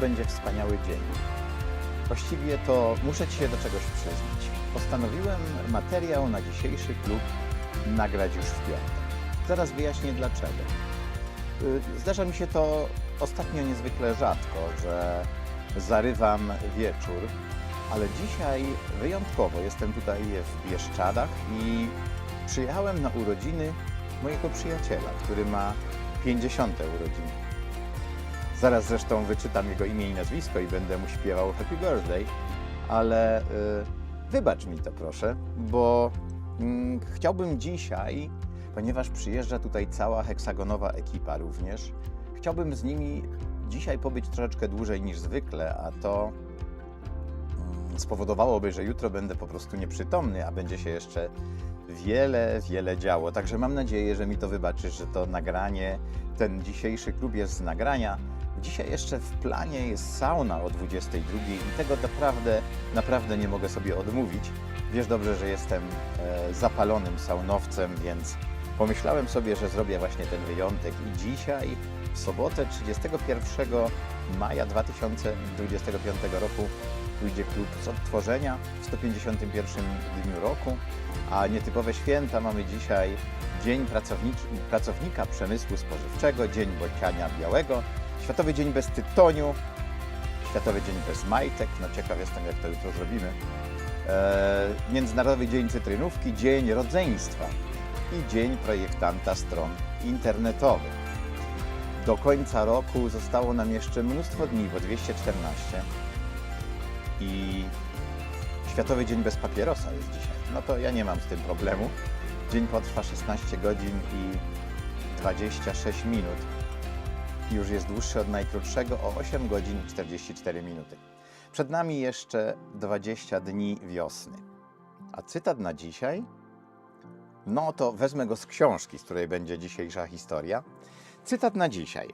będzie wspaniały dzień. Właściwie to muszę Ci się do czegoś przyznać. Postanowiłem materiał na dzisiejszy klub nagrać już w piątek. Zaraz wyjaśnię dlaczego. Y, Zdarza mi się to ostatnio niezwykle rzadko, że zarywam wieczór, ale dzisiaj wyjątkowo jestem tutaj w Bieszczadach i przyjechałem na urodziny mojego przyjaciela, który ma 50. urodziny. Zaraz zresztą wyczytam jego imię i nazwisko i będę mu śpiewał Happy Birthday, ale y, wybacz mi to proszę, bo mm, chciałbym dzisiaj, ponieważ przyjeżdża tutaj cała heksagonowa ekipa również, chciałbym z nimi dzisiaj pobyć troszeczkę dłużej niż zwykle, a to mm, spowodowałoby, że jutro będę po prostu nieprzytomny, a będzie się jeszcze wiele, wiele działo. Także mam nadzieję, że mi to wybaczysz, że to nagranie, ten dzisiejszy klub jest z nagrania. Dzisiaj jeszcze w planie jest sauna o 22 i tego naprawdę, naprawdę nie mogę sobie odmówić. Wiesz dobrze, że jestem e, zapalonym saunowcem, więc pomyślałem sobie, że zrobię właśnie ten wyjątek i dzisiaj, w sobotę 31 maja 2025 roku pójdzie klub z odtworzenia w 151 dniu roku, a nietypowe święta mamy dzisiaj Dzień Pracownika Przemysłu Spożywczego, Dzień Bociania Białego, Światowy Dzień bez tytoniu, Światowy Dzień bez majtek, no ciekaw jestem jak to jutro zrobimy, e, Międzynarodowy Dzień Cytrynówki, Dzień Rodzeństwa i Dzień Projektanta Stron Internetowych. Do końca roku zostało nam jeszcze mnóstwo dni, bo 214 i Światowy Dzień bez papierosa jest dzisiaj. No to ja nie mam z tym problemu. Dzień potrwa 16 godzin i 26 minut. Już jest dłuższy od najkrótszego o 8 godzin i 44 minuty. Przed nami jeszcze 20 dni wiosny. A cytat na dzisiaj? No to wezmę go z książki, z której będzie dzisiejsza historia. Cytat na dzisiaj.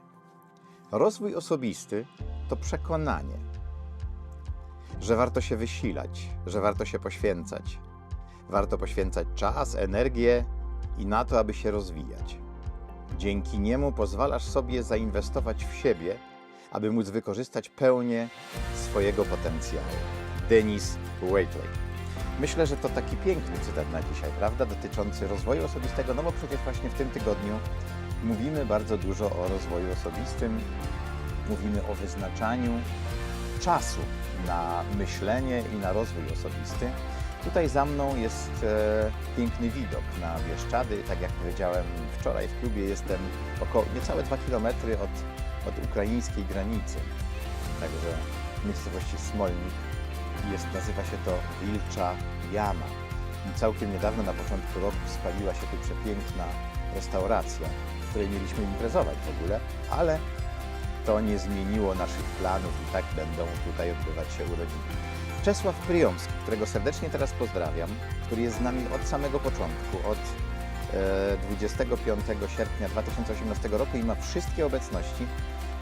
Rozwój osobisty to przekonanie, że warto się wysilać, że warto się poświęcać. Warto poświęcać czas, energię i na to, aby się rozwijać. Dzięki niemu pozwalasz sobie zainwestować w siebie, aby móc wykorzystać pełnię swojego potencjału. Denis Waitley. Myślę, że to taki piękny cytat na dzisiaj, prawda? Dotyczący rozwoju osobistego, no bo przecież właśnie w tym tygodniu mówimy bardzo dużo o rozwoju osobistym, mówimy o wyznaczaniu czasu na myślenie i na rozwój osobisty. Tutaj za mną jest e, piękny widok na Bieszczady. Tak jak powiedziałem wczoraj w klubie, jestem około niecałe 2 km od, od ukraińskiej granicy. Także w miejscowości Smolnik jest, nazywa się to Wilcza Jama. I całkiem niedawno, na początku roku, spaliła się tu przepiękna restauracja, w której mieliśmy imprezować w ogóle, ale to nie zmieniło naszych planów i tak będą tutaj odbywać się urodziny. Czesław Pryjomski, którego serdecznie teraz pozdrawiam, który jest z nami od samego początku, od e, 25 sierpnia 2018 roku i ma wszystkie obecności.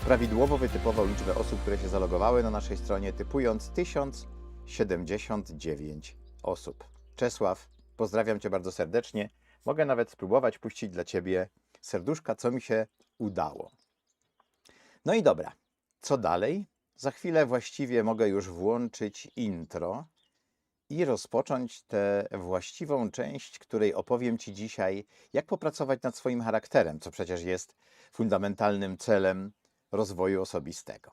Prawidłowo wytypował liczbę osób, które się zalogowały na naszej stronie, typując 1079 osób. Czesław, pozdrawiam Cię bardzo serdecznie. Mogę nawet spróbować puścić dla Ciebie serduszka, co mi się udało. No i dobra, co dalej? Za chwilę właściwie mogę już włączyć intro i rozpocząć tę właściwą część, której opowiem Ci dzisiaj, jak popracować nad swoim charakterem, co przecież jest fundamentalnym celem rozwoju osobistego.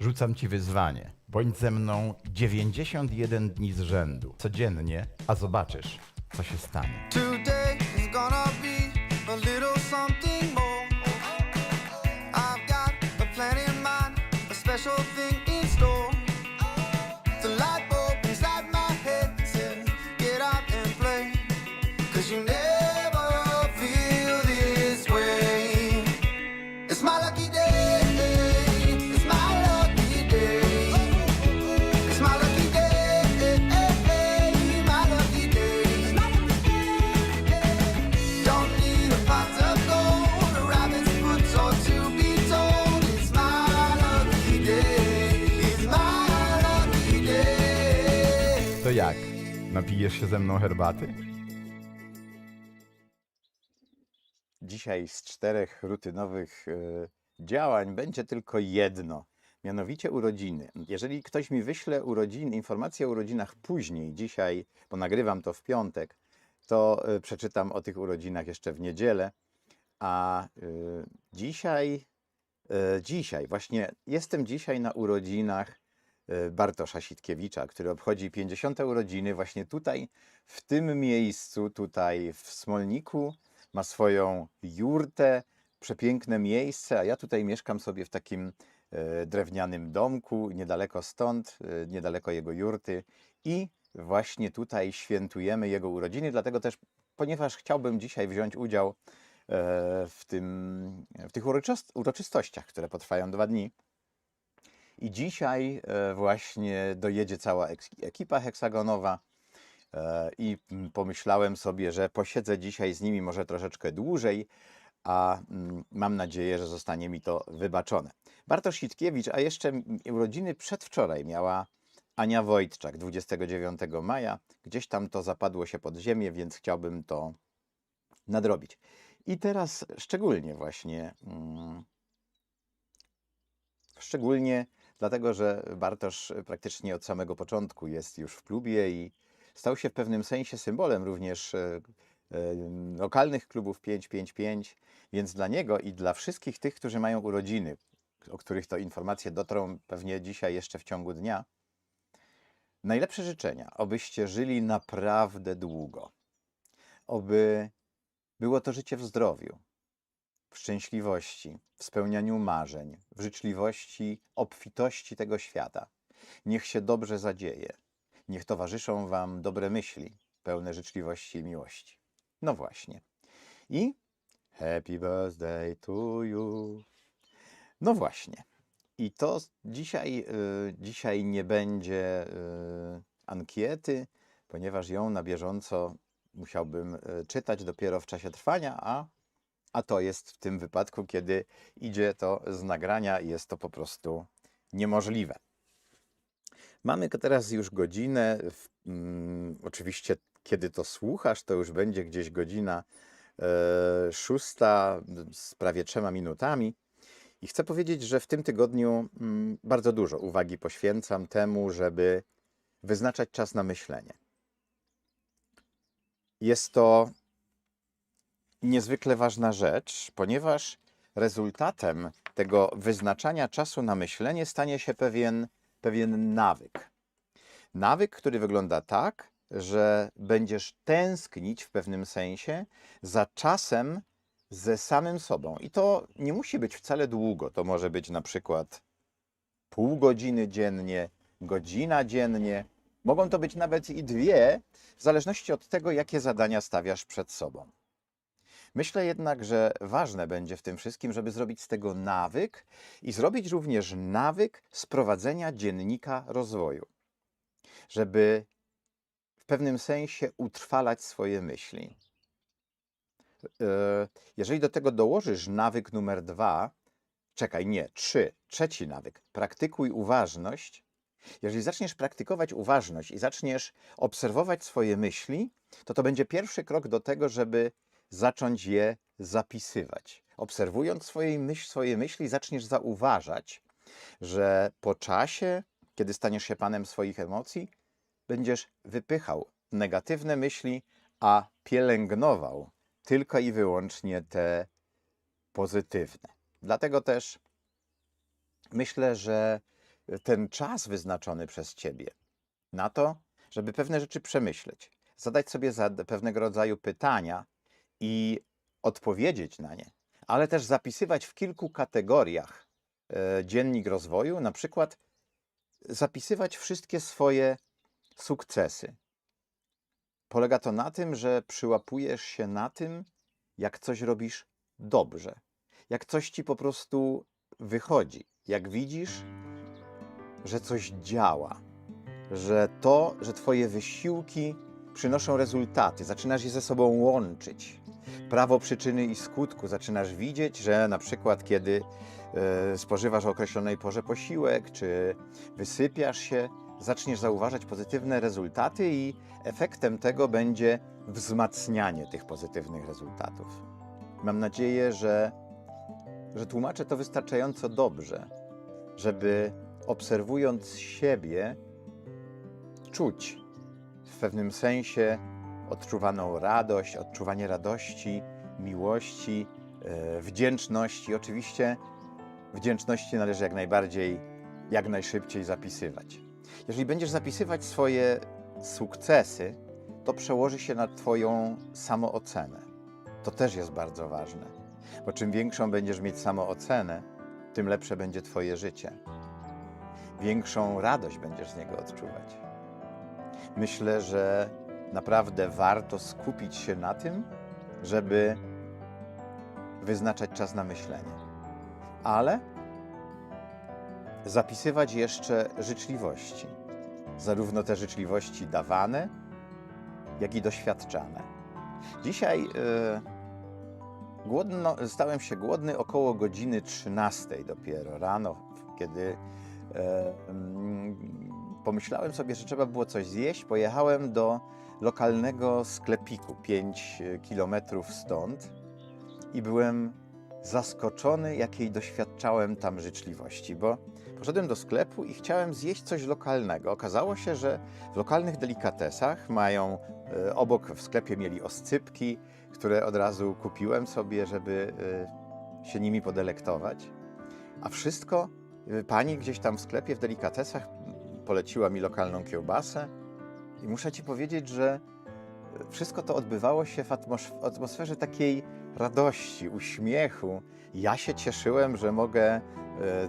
Rzucam ci wyzwanie. Bądź ze mną 91 dni z rzędu, codziennie, a zobaczysz, co się stanie. To jak? Napijesz się ze mną herbaty? Dzisiaj z czterech rutynowych e, działań będzie tylko jedno. mianowicie urodziny. Jeżeli ktoś mi wyśle urodzin, informacje o urodzinach później, dzisiaj, bo nagrywam to w piątek, to y, przeczytam o tych urodzinach jeszcze w niedzielę. A y, dzisiaj, y, dzisiaj, właśnie jestem dzisiaj na urodzinach y, Bartosza Sitkiewicza, który obchodzi 50. urodziny właśnie tutaj, w tym miejscu, tutaj w Smolniku. Ma swoją jurtę, przepiękne miejsce, a ja tutaj mieszkam sobie w takim e, drewnianym domku, niedaleko stąd, e, niedaleko jego jurty i właśnie tutaj świętujemy jego urodziny, dlatego też, ponieważ chciałbym dzisiaj wziąć udział e, w, tym, w tych uroczyst- uroczystościach, które potrwają dwa dni. I dzisiaj właśnie dojedzie cała ekipa heksagonowa. E, I mm, pomyślałem sobie, że posiedzę dzisiaj z nimi może troszeczkę dłużej, a mm, mam nadzieję, że zostanie mi to wybaczone. Bartosz Sitkiewicz, a jeszcze mm, urodziny przedwczoraj miała Ania Wojtczak 29 maja. Gdzieś tam to zapadło się pod ziemię, więc chciałbym to nadrobić. I teraz szczególnie właśnie, szczególnie dlatego, że Bartosz praktycznie od samego początku jest już w klubie i stał się w pewnym sensie symbolem również e, e, lokalnych klubów 555, więc dla niego i dla wszystkich tych, którzy mają urodziny, o których to informacje dotrą pewnie dzisiaj jeszcze w ciągu dnia, najlepsze życzenia, obyście żyli naprawdę długo, oby było to życie w zdrowiu, w szczęśliwości, w spełnianiu marzeń, w życzliwości, obfitości tego świata. Niech się dobrze zadzieje. Niech towarzyszą Wam dobre myśli, pełne życzliwości i miłości. No właśnie. I Happy birthday to you. No właśnie. I to dzisiaj, y, dzisiaj nie będzie y, ankiety, ponieważ ją na bieżąco musiałbym y, czytać dopiero w czasie trwania, a, a to jest w tym wypadku, kiedy idzie to z nagrania, jest to po prostu niemożliwe. Mamy teraz już godzinę. W, mm, oczywiście, kiedy to słuchasz, to już będzie gdzieś godzina e, szósta z prawie trzema minutami. I chcę powiedzieć, że w tym tygodniu mm, bardzo dużo uwagi poświęcam temu, żeby wyznaczać czas na myślenie. Jest to niezwykle ważna rzecz, ponieważ rezultatem tego wyznaczania czasu na myślenie stanie się pewien, pewien nawyk. Nawyk, który wygląda tak, że będziesz tęsknić w pewnym sensie za czasem ze samym sobą. I to nie musi być wcale długo. To może być na przykład pół godziny dziennie, godzina dziennie. Mogą to być nawet i dwie, w zależności od tego, jakie zadania stawiasz przed sobą. Myślę jednak, że ważne będzie w tym wszystkim, żeby zrobić z tego nawyk i zrobić również nawyk sprowadzenia dziennika rozwoju. Żeby w pewnym sensie utrwalać swoje myśli. E, Jeżeli do tego dołożysz nawyk numer dwa, czekaj, nie, trzy, trzeci nawyk, praktykuj uważność. Jeżeli zaczniesz praktykować uważność i zaczniesz obserwować swoje myśli, to to będzie pierwszy krok do tego, żeby zacząć je zapisywać. Obserwując swoje, myśl, swoje myśli, zaczniesz zauważać, że po czasie, kiedy staniesz się panem swoich emocji, będziesz wypychał negatywne myśli, a pielęgnował tylko i wyłącznie te pozytywne. Dlatego też myślę, że ten czas wyznaczony przez Ciebie na to, żeby pewne rzeczy przemyśleć, zadać sobie pewnego rodzaju pytania i odpowiedzieć na nie, ale też zapisywać w kilku kategoriach e, dziennik rozwoju, na przykład zapisywać wszystkie swoje sukcesy. Polega to na tym, że przyłapujesz się na tym, jak coś robisz dobrze, jak coś ci po prostu wychodzi, jak widzisz, że coś działa, że to, że Twoje wysiłki przynoszą rezultaty, zaczynasz je ze sobą łączyć. Prawo przyczyny i skutku zaczynasz widzieć, że na przykład kiedy e, spożywasz o określonej porze posiłek, czy wysypiasz się, zaczniesz zauważać pozytywne rezultaty i efektem tego będzie wzmacnianie tych pozytywnych rezultatów. Mam nadzieję, że, że tłumaczę to wystarczająco dobrze żeby obserwując siebie, czuć w pewnym sensie odczuwaną radość, odczuwanie radości, miłości, e, wdzięczności. Oczywiście wdzięczności należy jak najbardziej, jak najszybciej zapisywać. Jeżeli będziesz zapisywać swoje sukcesy, to przełoży się na Twoją samoocenę. To też jest bardzo ważne, bo czym większą będziesz mieć samoocenę, tym lepsze będzie Twoje życie. Większą radość będziesz z niego odczuwać. Myślę, że naprawdę warto skupić się na tym, żeby wyznaczać czas na myślenie. Ale zapisywać jeszcze życzliwości. Zarówno te życzliwości dawane, jak i doświadczane. Dzisiaj e, głodno, stałem się głodny około godziny 13 dopiero rano, kiedy mm, pomyślałem sobie, że trzeba było coś zjeść. Pojechałem do lokalnego sklepiku 5 kilometrów stąd i byłem zaskoczony, jakiej doświadczałem tam życzliwości, bo poszedłem do sklepu i chciałem zjeść coś lokalnego. Okazało się, że w lokalnych delikatesach mają, e, obok w sklepie mieli oscypki, które od razu kupiłem sobie, żeby e, się nimi podelektować. A wszystko, e, pani gdzieś tam w sklepie w delikatesach poleciła mi lokalną kiełbasę i muszę ci powiedzieć, że wszystko to odbywało się w atmosferze takiej radości, uśmiechu. Ja się cieszyłem, że mogę e,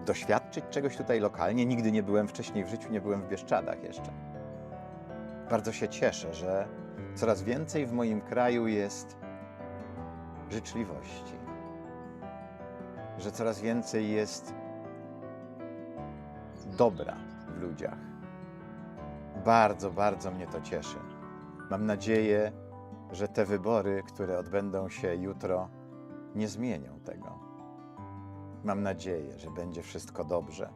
doświadczyć czegoś tutaj lokalnie. Nigdy nie byłem wcześniej w życiu, nie byłem w Bieszczadach jeszcze. Bardzo się cieszę, że coraz więcej w moim kraju jest życzliwości, że coraz więcej jest dobra w ludziach. Bardzo, bardzo mnie to cieszy. Mam nadzieję, że te wybory, które odbędą się jutro, nie zmienią tego. Mam nadzieję, że będzie wszystko dobrze.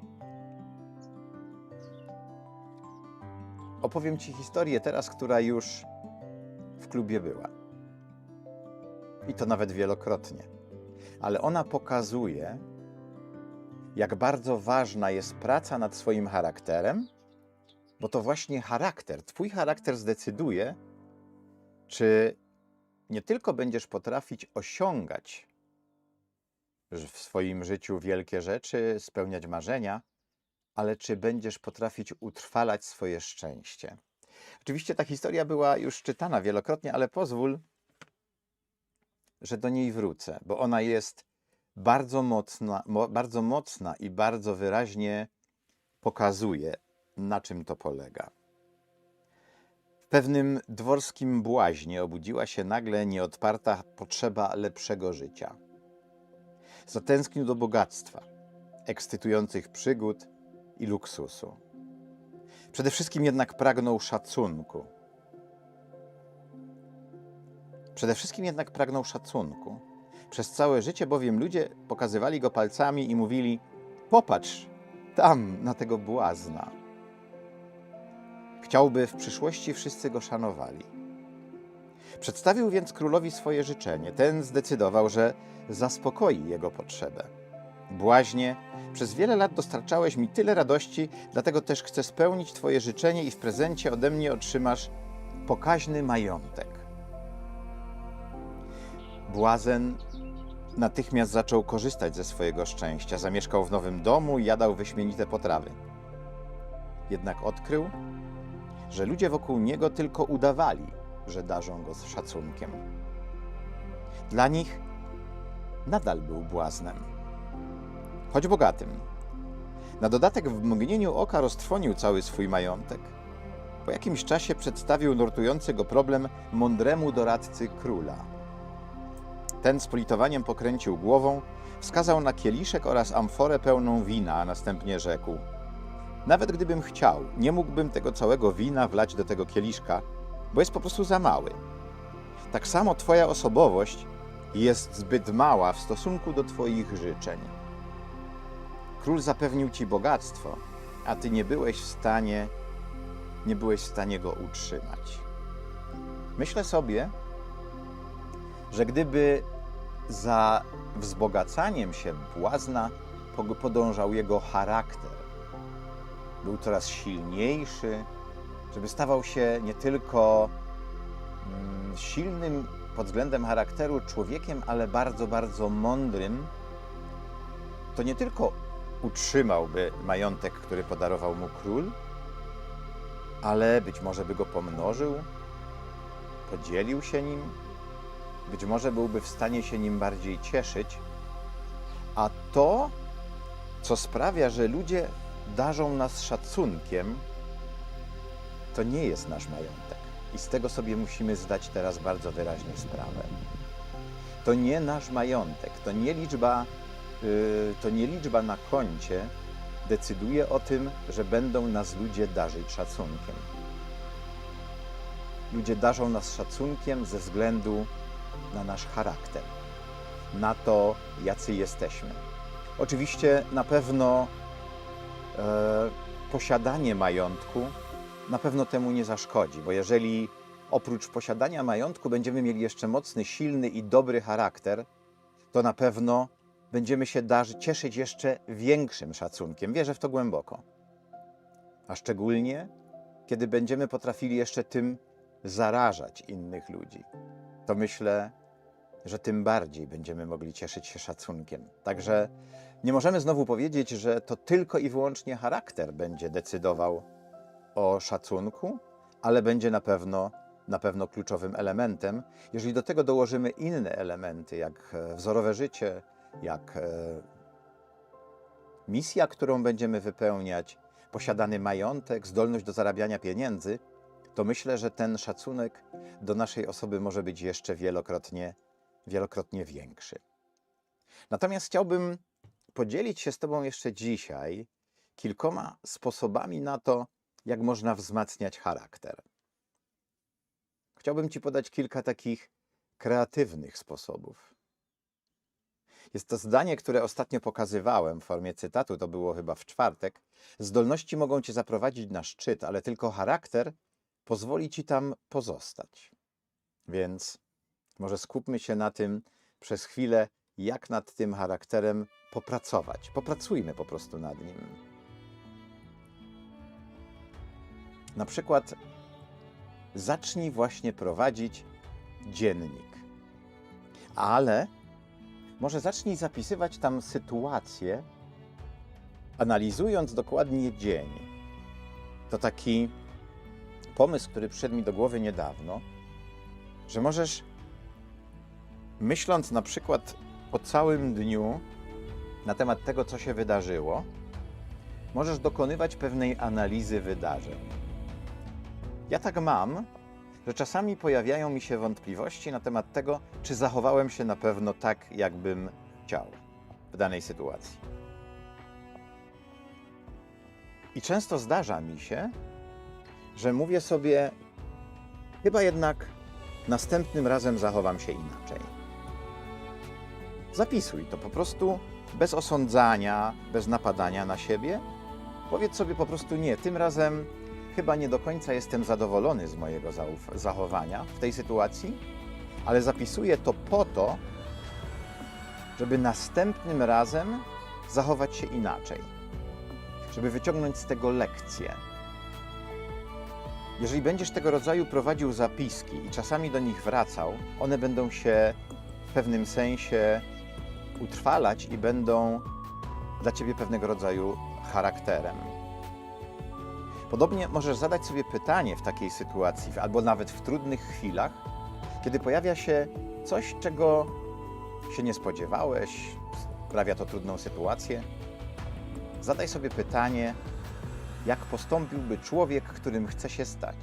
Opowiem Ci historię teraz, która już w klubie była. I to nawet wielokrotnie. Ale ona pokazuje, jak bardzo ważna jest praca nad swoim charakterem, bo to właśnie charakter, Twój charakter zdecyduje, czy nie tylko będziesz potrafić osiągać w swoim życiu wielkie rzeczy, spełniać marzenia, ale czy będziesz potrafić utrwalać swoje szczęście. Oczywiście ta historia była już czytana wielokrotnie, ale pozwól, że do niej wrócę, bo ona jest bardzo mocna, mo, bardzo mocna i bardzo wyraźnie pokazuje, na czym to polega. W pewnym dworskim błaźnie obudziła się nagle nieodparta potrzeba lepszego życia. Zatęsknił do bogactwa, ekscytujących przygód i luksusu. Przede wszystkim jednak pragnął szacunku. Przede wszystkim jednak pragnął szacunku. Przez całe życie bowiem ludzie pokazywali go palcami i mówili: Popatrz, tam na tego błazna. Chciałby w przyszłości wszyscy go szanowali. Przedstawił więc królowi swoje życzenie. Ten zdecydował, że zaspokoi jego potrzebę. Błaźnie, przez wiele lat dostarczałeś mi tyle radości, dlatego też chcę spełnić Twoje życzenie i w prezencie ode mnie otrzymasz pokaźny majątek. Błazen natychmiast zaczął korzystać ze swojego szczęścia. Zamieszkał w nowym domu i jadał wyśmienite potrawy. Jednak odkrył, że ludzie wokół niego tylko udawali, że darzą go z szacunkiem. Dla nich nadal był błaznem, choć bogatym. Na dodatek w mgnieniu oka roztrwonił cały swój majątek. Po jakimś czasie przedstawił nurtujący go problem mądremu doradcy króla. Ten z politowaniem pokręcił głową, wskazał na kieliszek oraz amforę pełną wina, a następnie rzekł: Nawet gdybym chciał, nie mógłbym tego całego wina wlać do tego kieliszka, bo jest po prostu za mały. Tak samo Twoja osobowość jest zbyt mała w stosunku do Twoich życzeń. Król zapewnił Ci bogactwo, a Ty nie byłeś w stanie, nie byłeś w stanie go utrzymać. Myślę sobie, że gdyby za wzbogacaniem się błazna po- podążał jego charakter. Był coraz silniejszy, żeby stawał się nie tylko mm, silnym pod względem charakteru człowiekiem, ale bardzo, bardzo mądrym, to nie tylko utrzymałby majątek, który podarował mu król, ale być może by go pomnożył, podzielił się nim, być może byłby w stanie się nim bardziej cieszyć, a to, co sprawia, że ludzie darzą nas szacunkiem, to nie jest nasz majątek. I z tego sobie musimy zdać teraz bardzo wyraźnie sprawę. To nie nasz majątek, to nie liczba, yy, to nie liczba na koncie decyduje o tym, że będą nas ludzie darzyć szacunkiem. Ludzie darzą nas szacunkiem ze względu na nasz charakter, na to, jacy jesteśmy. Oczywiście na pewno posiadanie majątku na pewno temu nie zaszkodzi, bo jeżeli oprócz posiadania majątku będziemy mieli jeszcze mocny, silny i dobry charakter, to na pewno będziemy się darzyć, cieszyć jeszcze większym szacunkiem. Wierzę w to głęboko. A szczególnie, kiedy będziemy potrafili jeszcze tym zarażać innych ludzi, to myślę, że tym bardziej będziemy mogli cieszyć się szacunkiem. Także nie możemy znowu powiedzieć, że to tylko i wyłącznie charakter będzie decydował o szacunku, ale będzie na pewno, na pewno kluczowym elementem. Jeżeli do tego dołożymy inne elementy, jak e, wzorowe życie, jak e, misja, którą będziemy wypełniać, posiadany majątek, zdolność do zarabiania pieniędzy, to myślę, że ten szacunek do naszej osoby może być jeszcze wielokrotnie, wielokrotnie większy. Natomiast chciałbym podzielić się z Tobą jeszcze dzisiaj kilkoma sposobami na to, jak można wzmacniać charakter. Chciałbym Ci podać kilka takich kreatywnych sposobów. Jest to zdanie, które ostatnio pokazywałem w formie cytatu, to było chyba w czwartek. Zdolności mogą Cię zaprowadzić na szczyt, ale tylko charakter pozwoli Ci tam pozostać. Więc może skupmy się na tym przez chwilę, jak nad tym charakterem popracować. Popracujmy po prostu nad nim. Na przykład zacznij właśnie prowadzić dziennik. Ale może zacznij zapisywać tam sytuacje, analizując dokładnie dzień. To taki pomysł, który przyszedł mi do głowy niedawno, że możesz, myśląc na przykład o całym dniu, na temat tego, co się wydarzyło, możesz dokonywać pewnej analizy wydarzeń. Ja tak mam, że czasami pojawiają mi się wątpliwości na temat tego, czy zachowałem się na pewno tak, jakbym chciał w danej sytuacji. I często zdarza mi się, że mówię sobie, chyba jednak następnym razem zachowam się inaczej. Zapisuj to po prostu bez osądzania, bez napadania na siebie. Powiedz sobie po prostu nie, tym razem chyba nie do końca jestem zadowolony z mojego zachowania w tej sytuacji, ale zapisuję to po to, żeby następnym razem zachować się inaczej, żeby wyciągnąć z tego lekcję. Jeżeli będziesz tego rodzaju prowadził zapiski i czasami do nich wracał, one będą się w pewnym sensie utrwalać i będą dla ciebie pewnego rodzaju charakterem. Podobnie możesz zadać sobie pytanie w takiej sytuacji, albo nawet w trudnych chwilach, kiedy pojawia się coś, czego się nie spodziewałeś, sprawia to trudną sytuację. Zadaj sobie pytanie, jak postąpiłby człowiek, którym chce się stać?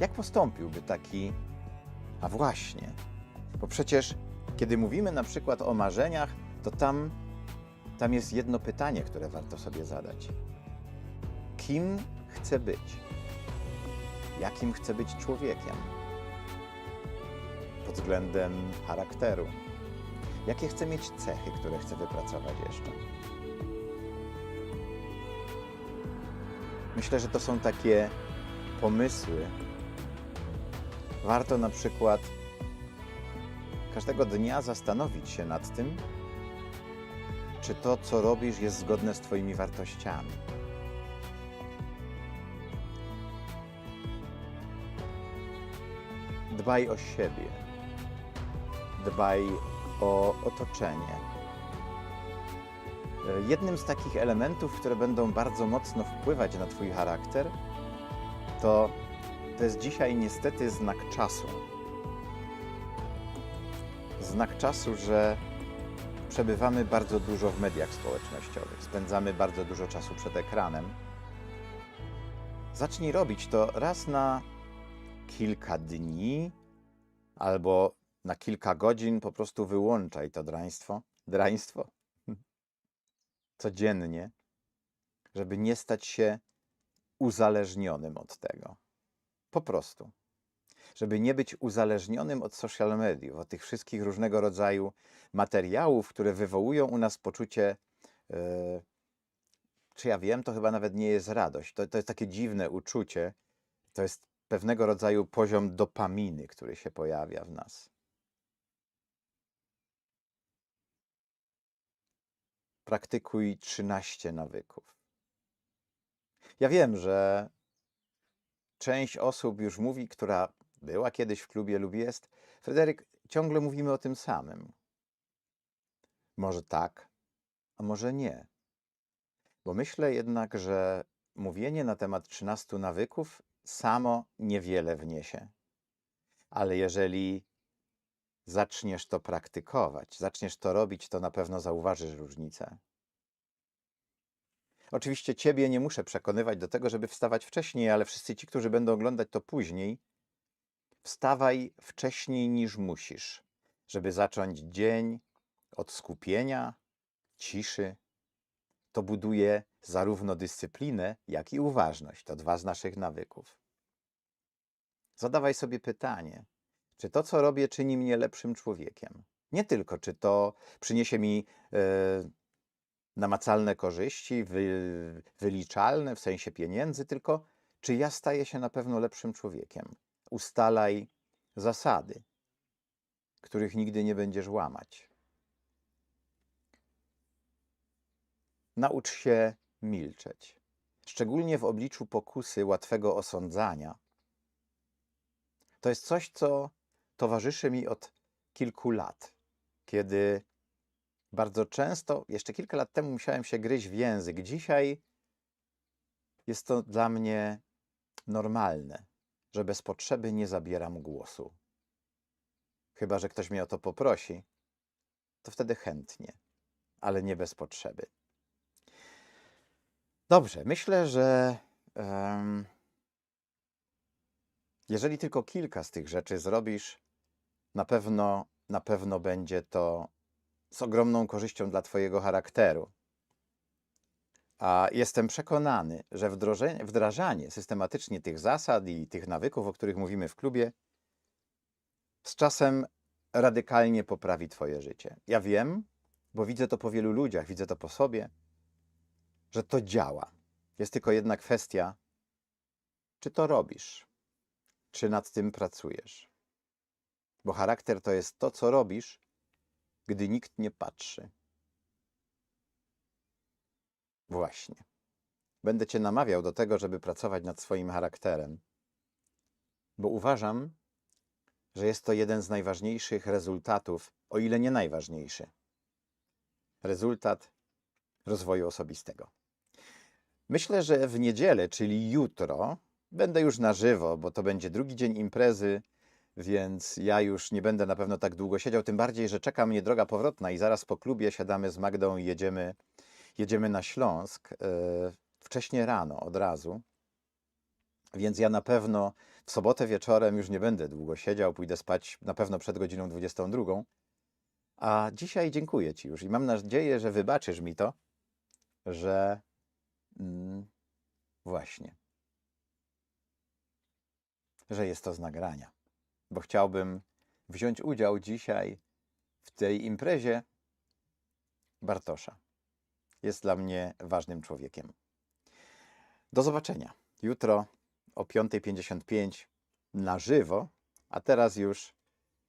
Jak postąpiłby taki, a właśnie, bo przecież kiedy mówimy na przykład o marzeniach, to tam, tam jest jedno pytanie, które warto sobie zadać. Kim chcę być? Jakim chcę być człowiekiem? Pod względem charakteru. Jakie chcę mieć cechy, które chcę wypracować jeszcze? Myślę, że to są takie pomysły. Warto na przykład każdego dnia zastanowić się nad tym, czy to, co robisz, jest zgodne z Twoimi wartościami. Dbaj o siebie. Dbaj o otoczenie. Jednym z takich elementów, które będą bardzo mocno wpływać na Twój charakter, to, to jest dzisiaj niestety znak czasu. Znak czasu, że przebywamy bardzo dużo w mediach społecznościowych, spędzamy bardzo dużo czasu przed ekranem. Zacznij robić to raz na kilka dni albo na kilka godzin, po prostu wyłączaj to draństwo, draństwo codziennie, żeby nie stać się uzależnionym od tego. Po prostu. Żeby nie być uzależnionym od social mediów, od tych wszystkich różnego rodzaju materiałów, które wywołują u nas poczucie, e, czy ja wiem, to chyba nawet nie jest radość. To, to jest takie dziwne uczucie. To jest pewnego rodzaju poziom dopaminy, który się pojawia w nas. Praktykuj 13 nawyków. Ja wiem, że część osób już mówi, która była kiedyś w klubie lub jest, Fryderyk, ciągle mówimy o tym samym. Może tak, a może nie. Bo myślę jednak, że mówienie na temat 13 nawyków samo niewiele wniesie. Ale jeżeli zaczniesz to praktykować, zaczniesz to robić, to na pewno zauważysz różnicę. Oczywiście Ciebie nie muszę przekonywać do tego, żeby wstawać wcześniej, ale wszyscy ci, którzy będą oglądać to później, wstawaj wcześniej niż musisz, żeby zacząć dzień od skupienia, ciszy. To buduje zarówno dyscyplinę, jak i uważność. To dwa z naszych nawyków. Zadawaj sobie pytanie, czy to, co robię, czyni mnie lepszym człowiekiem? Nie tylko, czy to przyniesie mi e, namacalne korzyści, wy, wyliczalne w sensie pieniędzy, tylko czy ja staję się na pewno lepszym człowiekiem? Ustalaj zasady, których nigdy nie będziesz łamać. Naucz się milczeć, szczególnie w obliczu pokusy łatwego osądzania. To jest coś, co towarzyszy mi od kilku lat, kiedy bardzo często, jeszcze kilka lat temu musiałem się gryźć w język. Dzisiaj jest to dla mnie normalne, że bez potrzeby nie zabieram głosu. Chyba, że ktoś mnie o to poprosi, to wtedy chętnie, ale nie bez potrzeby. Dobrze, myślę, że em, jeżeli tylko kilka z tych rzeczy zrobisz, na pewno, na pewno będzie to z ogromną korzyścią dla Twojego charakteru. A jestem przekonany, że wdrożenie, wdrażanie systematycznie tych zasad i tych nawyków, o których mówimy w klubie, z czasem radykalnie poprawi Twoje życie. Ja wiem, bo widzę to po wielu ludziach, widzę to po sobie, że to działa. Jest tylko jedna kwestia, czy to robisz, czy nad tym pracujesz. Bo charakter to jest to, co robisz, gdy nikt nie patrzy. Właśnie. Będę Cię namawiał do tego, żeby pracować nad swoim charakterem, bo uważam, że jest to jeden z najważniejszych rezultatów, o ile nie najważniejszy. Rezultat rozwoju osobistego. Myślę, że w niedzielę, czyli jutro, będę już na żywo, bo to będzie drugi dzień imprezy, więc ja już nie będę na pewno tak długo siedział, tym bardziej, że czeka mnie droga powrotna i zaraz po klubie siadamy z Magdą i jedziemy, jedziemy na Śląsk e, wcześnie rano, od razu. Więc ja na pewno w sobotę wieczorem już nie będę długo siedział, pójdę spać na pewno przed godziną 22. A dzisiaj dziękuję Ci już i mam nadzieję, że wybaczysz mi to, że mm, właśnie, że jest to z nagrania bo chciałbym wziąć udział dzisiaj w tej imprezie Bartosza. Jest dla mnie ważnym człowiekiem. Do zobaczenia jutro o 5.55 na żywo, a teraz już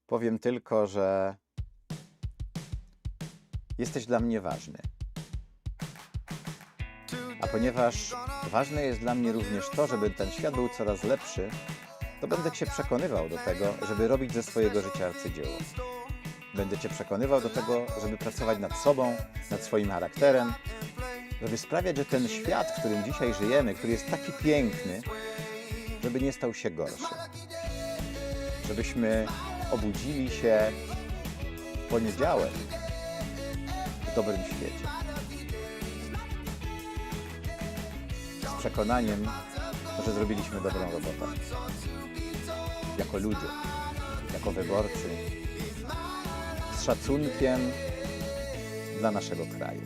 powiem tylko, że jesteś dla mnie ważny. A ponieważ ważne jest dla mnie również to, żeby ten świat był coraz lepszy, to będę Cię przekonywał do tego, żeby robić ze swojego życia arcydzieło. Będę Cię przekonywał do tego, żeby pracować nad sobą, nad swoim charakterem, żeby sprawiać, że ten świat, w którym dzisiaj żyjemy, który jest taki piękny, żeby nie stał się gorszy. Żebyśmy obudzili się w poniedziałek w dobrym świecie. Z przekonaniem, że zrobiliśmy dobrą robotę. Jako ludzie, jako wyborcy, z szacunkiem dla naszego kraju.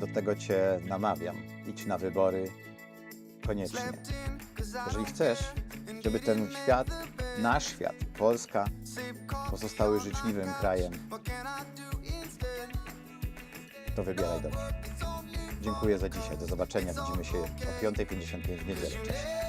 Do tego Cię namawiam. Idź na wybory koniecznie. Jeżeli chcesz, żeby ten świat, nasz świat, Polska, pozostały życzliwym krajem, to wybieraj dobrze. Dziękuję za dzisiaj. Do zobaczenia. Widzimy się o 5.55 w niedzielę. Cześć.